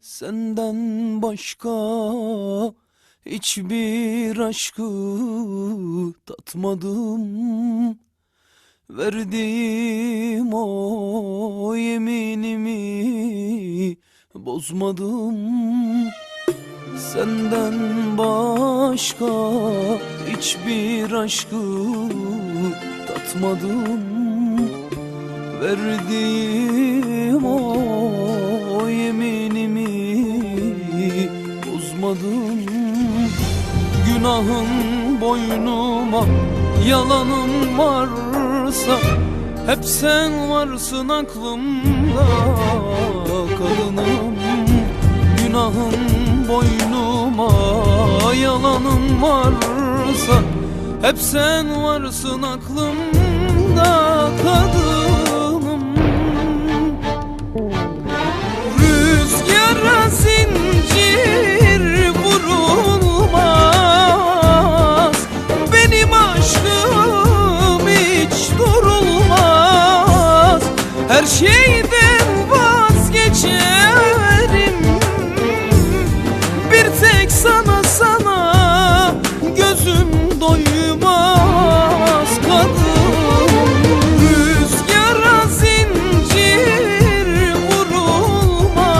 Senden başka hiçbir aşkı tatmadım. Verdiğim o yeminimi bozmadım. Senden başka hiçbir aşkı tatmadım. Verdiğim o bozmadım Günahın boynuma yalanın varsa Hep sen varsın aklımda. Kadınım Günahın boynuma yalanın varsa Hep sen varsın aklımda. Kadınım Her şeyden vazgeçerim. Bir tek sana sana gözüm doymaz kadın. Rüzgara zincir vurulmaz.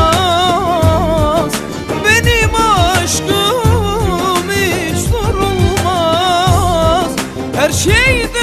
Benim aşkım hiç durulmaz. Her şeyden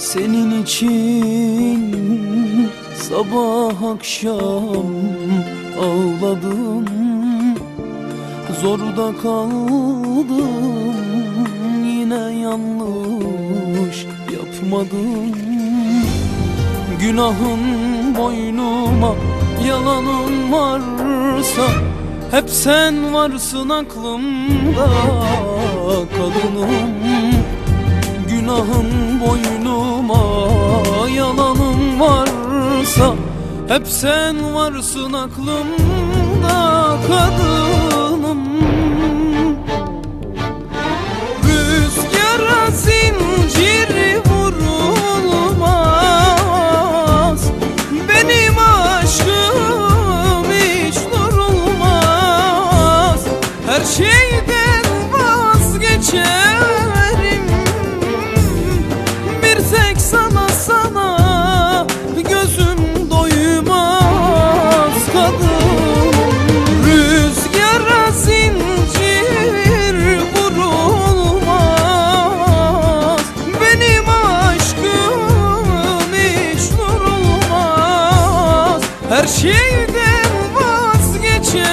Senin için sabah akşam ağladım Zorda kaldım yine yanlış yapmadım. Günahın boynuma yalanın varsa Hep sen varsın aklımda kadınım Günahın boynuma Hep sen varsın aklımda kadınım. Rüzgara zincir vurulmaz. Benim aşkım hiç durulmaz. Her şeyden Her şeyden vazgeçerim.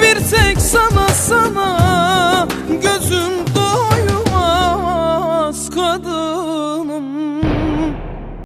Bir tek sana sana gözüm